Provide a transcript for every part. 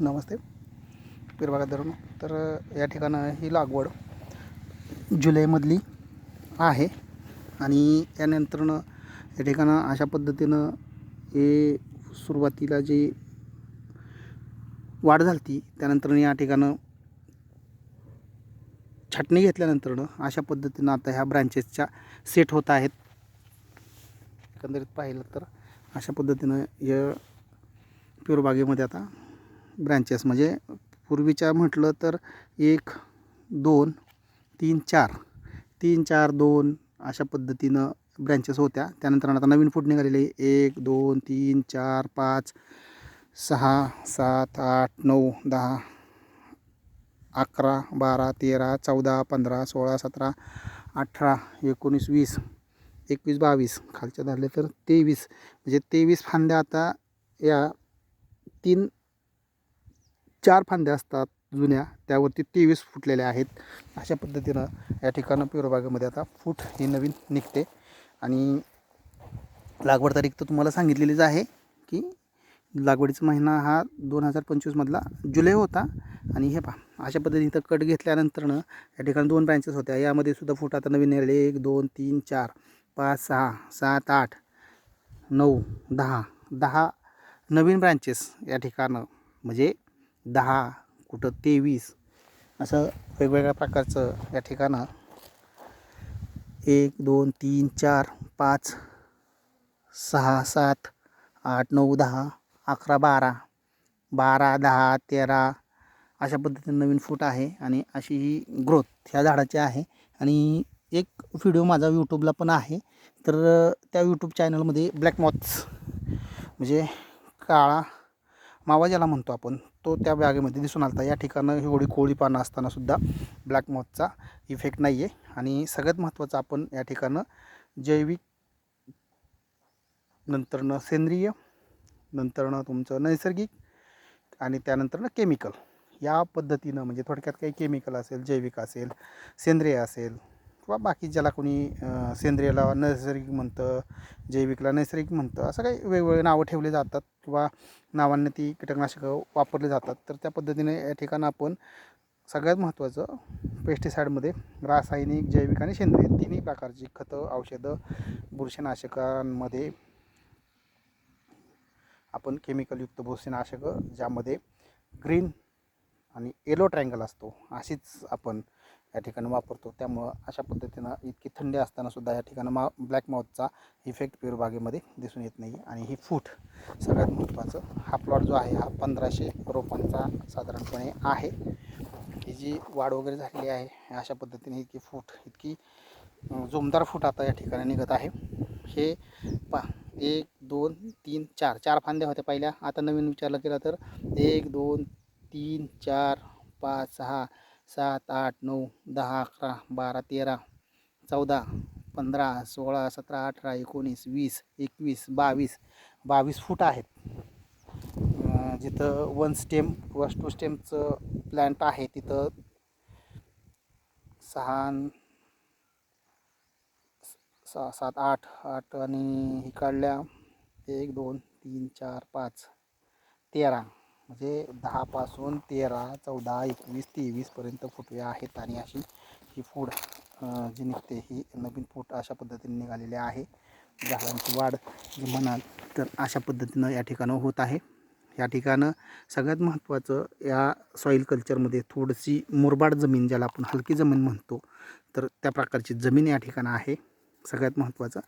नमस्ते. पिरबागा धरून तर या ठिकाणं ही लागवड जुलैमधली आहे. आणि यानंतरनं या ठिकाणं अशा पद्धतीनं हे सुरुवातीला जी वाढ झाली ती त्यानंतर या ठिकाणं छाटणी घेतल्यानंतरनं अशा पद्धतीनं आता ह्या ब्रँचेसच्या सेट होत आहेत. एकंदरीत पाहिलं तर अशा पद्धतीनं या पिरबागेमध्ये आता ब्रँचेस म्हणजे पूर्वीच्या म्हटलं तर एक दोन तीन चार. तीन चार दोन अशा पद्धतीनं ब्रँचेस होत्या. त्यानंतर आता नवीन फूट निघालेले एक दोन तीन चार पाच सहा सात आठ नऊ दहा अकरा बारा तेरा चौदा पंधरा सोळा सतरा अठरा एकोणीस वीस एकवीस बावीस. खालच्या धरले तर तेवीस. म्हणजे तेवीस फांद्या आता या तीन चार फांद्या असतात जुन्या त्यावरती तेवीस फुटलेल्या आहेत. अशा पद्धतीनं या ठिकाणं पिरोबागामध्ये आता फूट ही नवीन निघते. आणि लागवड तारीख तर तुम्हाला सांगितलेलीच आहे की लागवडीचा महिना हा दोन हजार पंचवीसमधला जुलै होता. आणि हे पहा अशा पद्धतीने इथं कट घेतल्यानंतरनं या ठिकाणी दोन ब्रँचेस होत्या. यामध्ये सुद्धा फूट आता नवीन निघाले एक दोन तीन चार पाच सहा सात आठ नऊ दहा दहा नवीन ब्रँचेस या ठिकाणं. म्हणजे दहा कुठं तेवीस असं वेगवेगळ्या प्रकारचं या ठिकाणं. एक दोन तीन चार पाच सहा सात आठ नऊ दहा अकरा बारा. बारा दहा तेरा अशा पद्धतीने नवीन फूट आहे आणि अशी ही ग्रोथ ह्या झाडाची आहे. आणि एक व्हिडिओ माझा यूट्यूबला पण आहे. तर त्या यूट्यूब चॅनलमध्ये ब्लॅक मॉथ्स म्हणजे काळा मावा ज्याला म्हणतो आपण तो त्या बॅगेमध्ये दिसून आला या ठिकाणं एवढी कोळी पानं असतानासुद्धा ब्लॅक मॉथचा इफेक्ट नाही आहे आणि सगळ्यात महत्त्वाचं आपण या ठिकाणं जैविक नंतरनं सेंद्रिय नंतरनं तुमचं नैसर्गिक आणि त्यानंतरनं केमिकल या पद्धतीनं म्हणजे थोडक्यात काही केमिकल असेल जैविक असेल सेंद्रिय असेल किंवा बाकी ज्याला कोणी सेंद्रियला नैसर्गिक म्हणतं जैविकला नैसर्गिक म्हणतं असं काही वेगवेगळे नावं ठेवले जातात किंवा नावांनी ती कीटकनाशकं वापरली जातात तर त्या पद्धतीने या ठिकाणं आपण सगळ्यात महत्त्वाचं पेस्टिसाईडमध्ये रासायनिक जैविक आणि सेंद्रिय तिन्ही प्रकारची खतं औषधं बुरशीनाशकांमध्ये आपण केमिकलयुक्त बुरशीनाशकं ज्यामध्ये ग्रीन आणि येलो ट्रँगल असतो अशीच आपण या ठिकाणी वापरतो. त्यामुळं अशा पद्धतीनं इतकी थंडी असताना सुद्धा या ठिकाणी मा ब्लॅक माऊथचा इफेक्ट पेरूबागेमध्ये दिसून येत नाही आणि ही फूट सगळ्यात महत्त्वाचं हा प्लॉट जो आहे हा पंधराशे रोपांचा साधारणपणे आहे. ही जी वाढ वगैरे झालेली आहे अशा पद्धतीने इतकी फूट इतकी जोमदार फूट आता या ठिकाणी निघत आहे. हे पा एक दोन तीन चार चार फांद्या होत्या पहिल्या. आता नवीन विचारलं गेलं तर एक दोन तीन चार पाच सहा सात आठ नऊ दहा अकरा बारा तेरा चौदा पंधरा सोळा सतरा अठरा एकोणीस वीस एकवीस बावीस बावीस फूट आहेत. जिथं वन स्टेम किंवा टू स्टेमचं प्लॅन्ट आहे तिथं सहा सहा सात आठ आठ आणि इकडल्या काढल्या एक दोन तीन चार पाच तेरा. म्हणजे दहापासून तेरा चौदा एकवीस तेवीसपर्यंत फुटवे आहेत आणि अशी ही फूड जी निघते ही नवीन फूट अशा पद्धतीने निघालेली आहे. झाडांची वाढ जी म्हणाल तर अशा पद्धतीनं या ठिकाणं होत आहे. या ठिकाणं सगळ्यात महत्त्वाचं या सॉईल कल्चरमध्ये थोडीशी मुरबाड जमीन ज्याला आपण हलकी जमीन म्हणतो तर त्या प्रकारची जमीन या ठिकाणं आहे. सगळ्यात महत्त्वाचं.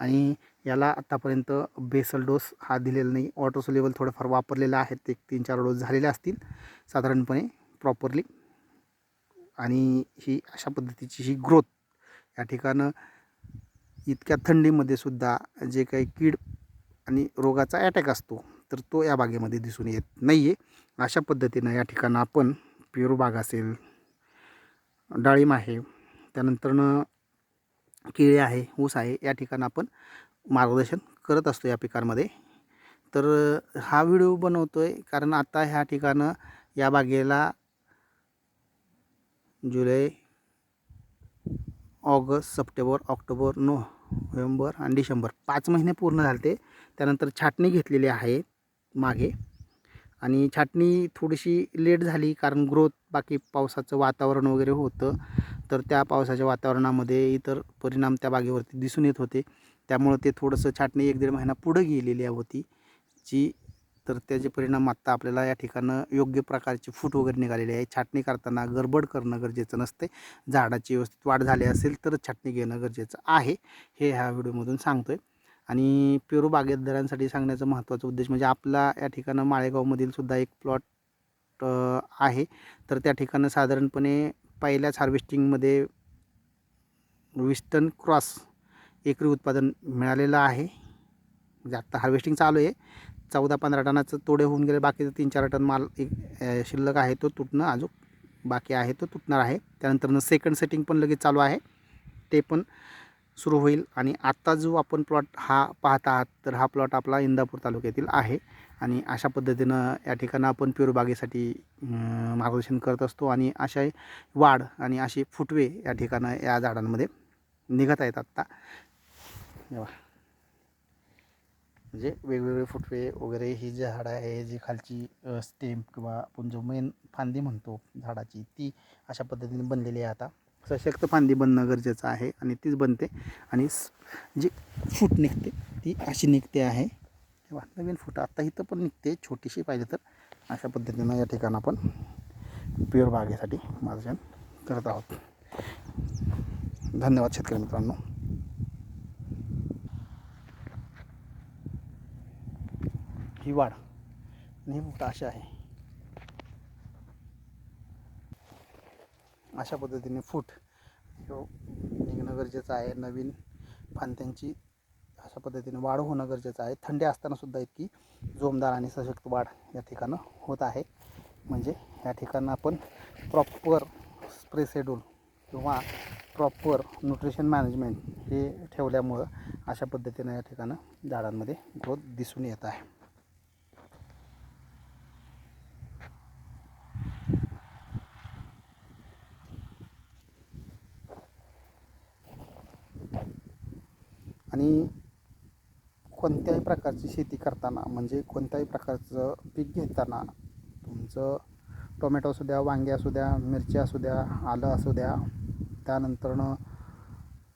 आणि याला आत्तापर्यंत बेसल डोस हा दिलेला नाही ऑटोसो लेवल थोडंफार वापरलेलं आहेत. एक तीन चार डोस झालेले असतील साधारणपणे प्रॉपरली आणि ही अशा पद्धतीची ही ग्रोथ या ठिकाणं इतक्या थंडीमध्ये सुद्धा जे काही कीड आणि रोगाचा अटॅक असतो तर तो या बागेमध्ये दिसून येत नाही आहे अशा पद्धतीनं या ठिकाणं आपण पेरू बाग असेल डाळिंब आहे. त्यानंतरनं केळी आहे ऊस आहे या ठिकाणी आपण मार्गदर्शन करत असतो या पिकांमध्ये. तर हा व्हिडिओ बनवतो आहे कारण आता ह्या ठिकाणं या बागेला जुलै ऑगस्ट सप्टेंबर ऑक्टोबर नो नोव्हेंबर आणि डिसेंबर पाच महिने पूर्ण झाले ते त्यानंतर छाटणी घेतलेली आहे मागे आणि छाटणी थोडीशी लेट झाली कारण ग्रोथ बाकी पावसाचं वातावरण वगैरे होतं. तर त्या पावसाच्या वातावरणामध्ये इतर परिणाम त्या बागेवरती दिसून येत होते. त्यामुळं ते थोडंसं छाटणी एक दीड महिना पुढं गेलेली होती जी तर त्याचे परिणाम आत्ता आपल्याला या ठिकाणं योग्य प्रकारचे फूट वगैरे निघालेले आहे. छाटणी करताना गडबड करणं गरजेचं नसते. झाडाची व्यवस्थित वाढ झाली असेल तरच छाटणी घेणं गरजेचं आहे हे ह्या व्हिडिओमधून सांगतो आहे आणि पेरू बागेतदारांसाठी सांगण्याचा महत्त्वाचा उद्देश म्हणजे आपला या ठिकाणं माळेगावमधील सुद्धा एक प्लॉट आहे. तर त्या ठिकाणं साधारणपणे पहिल्याच हार्वेस्टिंगमध्ये वीस टन क्रॉस एकरी उत्पादन मिळालेलं आहे. म्हणजे आत्ता हार्वेस्टिंग चालू आहे. चौदा पंधरा टनाचं तोडे होऊन गेले. बाकीचं तीन चार टन माल एक शिल्लक आहे तो तुटणं अजून बाकी आहे तो तुटणार आहे. त्यानंतरनं सेकंड सेटिंग पण लगेच चालू आहे. ते पण सुरू होईल आणि आत्ता जो आपण प्लॉट हा पाहत आहात तर हा प्लॉट आपला इंदापूर तालुक्यातील आहे. आणि अशा पद्धतीनं या ठिकाणं आपण प्युअर बागेसाठी मार्गदर्शन करत असतो आणि अशा वाढ आणि असे फुटवे या ठिकाणं या झाडांमध्ये निघत आहेत आत्ता. म्हणजे वेगवेगळे फुटवे वगैरे ही जी झाडं आहे जी खालची स्टेम किंवा आपण जो मेन फांदी म्हणतो झाडाची ती अशा पद्धतीने बनलेली आहे आता. सशक्त फांदी बनणं गरजेचं आहे आणि तीच बनते. आणि स- जी फूट निघते ती अशी निघते आहे. तेव्हा नवीन फूट आत्ता इथं पण निघते छोटीशी पाहिजे तर. अशा पद्धतीनं या ठिकाणं आपण प्युअर बागेसाठी मार्जन करत आहोत. धन्यवाद शेतकरी मित्रांनो. ही वाढ आणि ही फूट अशी आहे. अशा पद्धतीने फूट निघणं गरजेचं आहे. नवीन फांद्यांची अशा पद्धतीने वाढ होणं गरजेचं आहे. थंडी असतानासुद्धा इतकी जोमदार आणि सशक्त वाढ या ठिकाणं होत आहे. म्हणजे या ठिकाणं आपण प्रॉपर स्प्रे शेड्यूल किंवा प्रॉपर न्यूट्रिशन मॅनेजमेंट हे ठेवल्यामुळं अशा पद्धतीनं या ठिकाणं झाडांमध्ये ग्रोथ दिसून येत आहे. आणि कोणत्याही प्रकारची शेती करताना म्हणजे कोणत्याही प्रकारचं पीक घेताना तुमचं टोमॅटो असू द्या वांगे असू द्या मिरची असू द्या आलं असू द्या त्यानंतरनं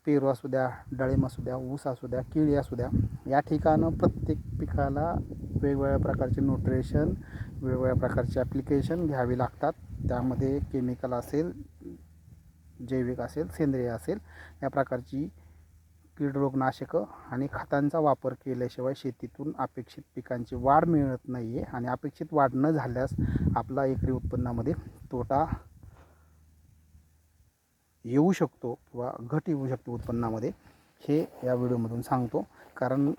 पेरू असू द्या डाळिंब असू द्या ऊस असू द्या केळी असू द्या या ठिकाणं प्रत्येक पिकाला वेगवेगळ्या प्रकारचे न्यूट्रिशन वेगवेगळ्या प्रकारचे ॲप्लिकेशन घ्यावी लागतात. त्यामध्ये केमिकल असेल जैविक असेल सेंद्रिय असेल या प्रकारची कीड रोगनाशकं आणि खतांचा वापर केल्याशिवाय शेतीतून अपेक्षित पिकांची वाढ मिळत नाही आहे आणि अपेक्षित वाढ न झाल्यास आपला एकरी उत्पन्नामध्ये तोटा येऊ शकतो किंवा घट येऊ शकतो उत्पन्नामध्ये. हे या व्हिडिओमधून सांगतो. कारण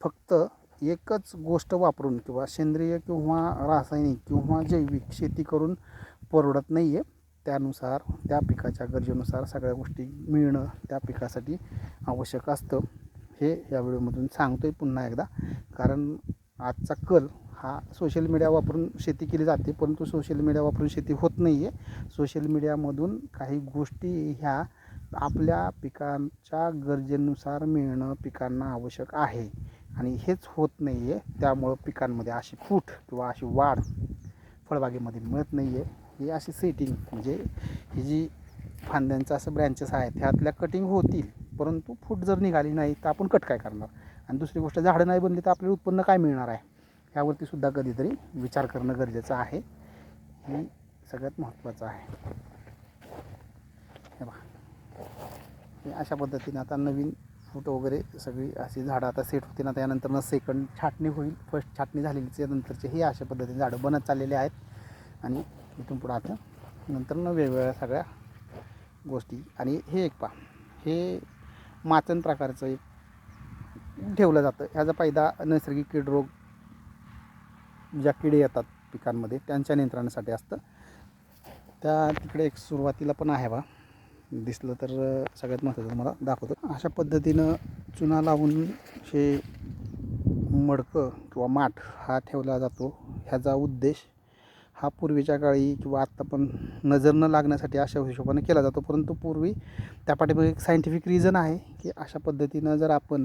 फक्त एकच गोष्ट वापरून किंवा सेंद्रिय किंवा रासायनिक किंवा जैविक शेती करून परवडत नाही आहे त्यानुसार त्या पिकाच्या गरजेनुसार सगळ्या गोष्टी मिळणं त्या पिकासाठी आवश्यक असतं. हे या व्हिडिओमधून सांगतो आहे पुन्हा एकदा. कारण आजचा कल हा सोशल मीडिया वापरून शेती केली जाते परंतु सोशल मीडिया वापरून शेती होत नाही आहे सोशल मीडियामधून काही गोष्टी ह्या आपल्या पिकांच्या गरजेनुसार मिळणं पिकांना आवश्यक आहे. आणि हेच होत नाही आहे त्यामुळं पिकांमध्ये अशी फूट किंवा अशी वाढ फळबागेमध्ये मिळत नाही आहे ही अशी सेटिंग म्हणजे ही जी फांद्यांचं असं ब्रँचेस आहेत ह्यातल्या कटिंग होतील परंतु फूट जर निघाली नाही तर आपण कट काय करणार? आणि दुसरी गोष्ट झाडं नाही बनली तर आपल्याला उत्पन्न काय मिळणार आहे? ह्यावरती सुद्धा कधीतरी विचार करणं गरजेचं आहे. हे सगळ्यात महत्त्वाचं आहे. हे बघा. हे अशा पद्धतीने आता नवीन फूट वगैरे सगळी अशी झाडं आता सेट होतील. ना यानंतर सेकंड छाटणी होईल. फर्स्ट छाटणी झालेली नंतरचे हे अशा पद्धतीने झाडं बनत चाललेले आहेत. आणि इथून पुढं आता नंतर न वेगवेगळ्या सगळ्या गोष्टी. आणि हे एक पा हे माचन प्रकारचं एक ठेवलं जातं. ह्याचा फायदा नैसर्गिक कीड रोग ज्या किडे येतात पिकांमध्ये त्यांच्या नियंत्रणासाठी असतं. त्या तिकडे एक सुरुवातीला पण आहे बा. दिसलं तर सगळ्यात महत्त्वाचं मला दाखवतो. अशा पद्धतीनं चुना लावून हे मडकं किंवा माठ हा ठेवला जातो. ह्याचा उद्देश हा पूर्वीच्या काळी किंवा आत्ता पण नजर न लागण्यासाठी अशा हिशोबाने केला जातो. परंतु पूर्वी त्या पाठीमागे एक सायंटिफिक रिझन आहे की अशा पद्धतीनं जर आपण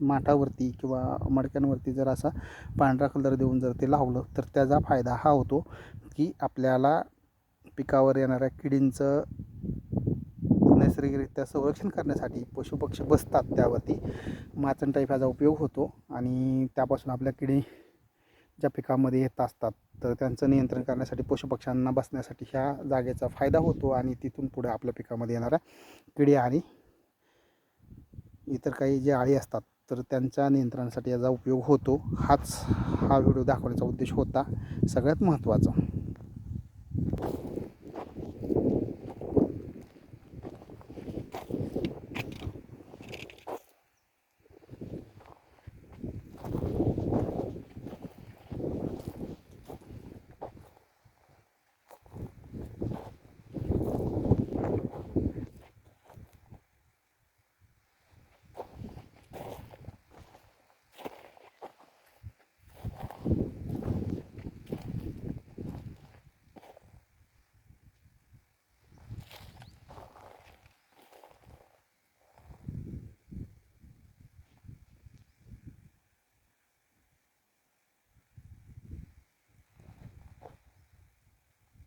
माठावरती किंवा मडक्यांवरती जर असा पांढरा कलर देऊन जर ते लावलं तर त्याचा फायदा हा होतो की आपल्याला पिकावर येणाऱ्या किडींचं नैसर्गिकरित्या संरक्षण करण्यासाठी पशुपक्षी बसतात त्यावरती. माचण टाईप ह्याचा उपयोग होतो आणि त्यापासून आपल्या किडी ज्या पिकामध्ये येत असतात तर त्यांचं नियंत्रण करण्यासाठी पशुपक्ष्यांना बसण्यासाठी ह्या जागेचा फायदा होतो आणि तिथून पुढे आपल्या पिकामध्ये येणाऱ्या किडी आणि इतर काही जे आळी असतात तर त्यांच्या नियंत्रणासाठी याचा उपयोग होतो. हाच हा व्हिडिओ दाखवण्याचा उद्देश होता. सगळ्यात महत्त्वाचा.